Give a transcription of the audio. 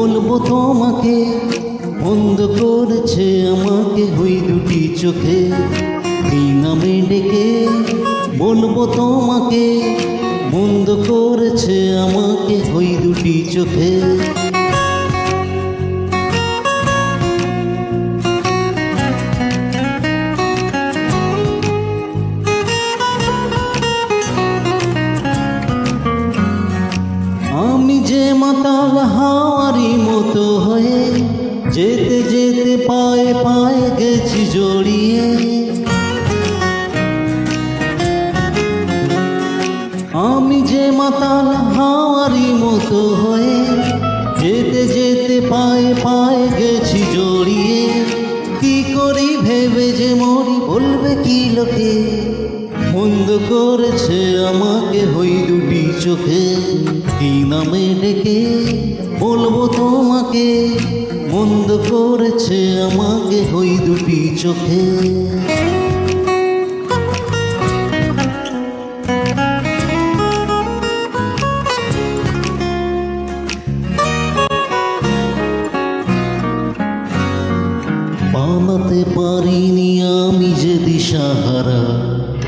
বলব তোমাকে, বন্ধ করেছে আমাকে ওই দুটি চোখে। নামে ডেকে বলব তোমাকে, বন্ধ করেছে আমাকে ওই দুটি চোখে। মাতাল হাওয়ারি মতো হয়ে যেতে যেতে পায়ে পায়ে গেছি জড়িয়ে। আমি যে মাতাল হাওয়ারি মতো হয়ে যেতে যেতে পায়ে পায়ে গেছি জড়িয়ে। কি করি ভেবে যে মরি বলবে কি লোকে? বন্ধ করেছে আমাকে হই দুটি চোখে। কি নামে ডেকে বলব তোমাকে? বন্ধ করেছে আমাকে হই দুটি চোখে। পারিনি আমি যে দিশাহারা।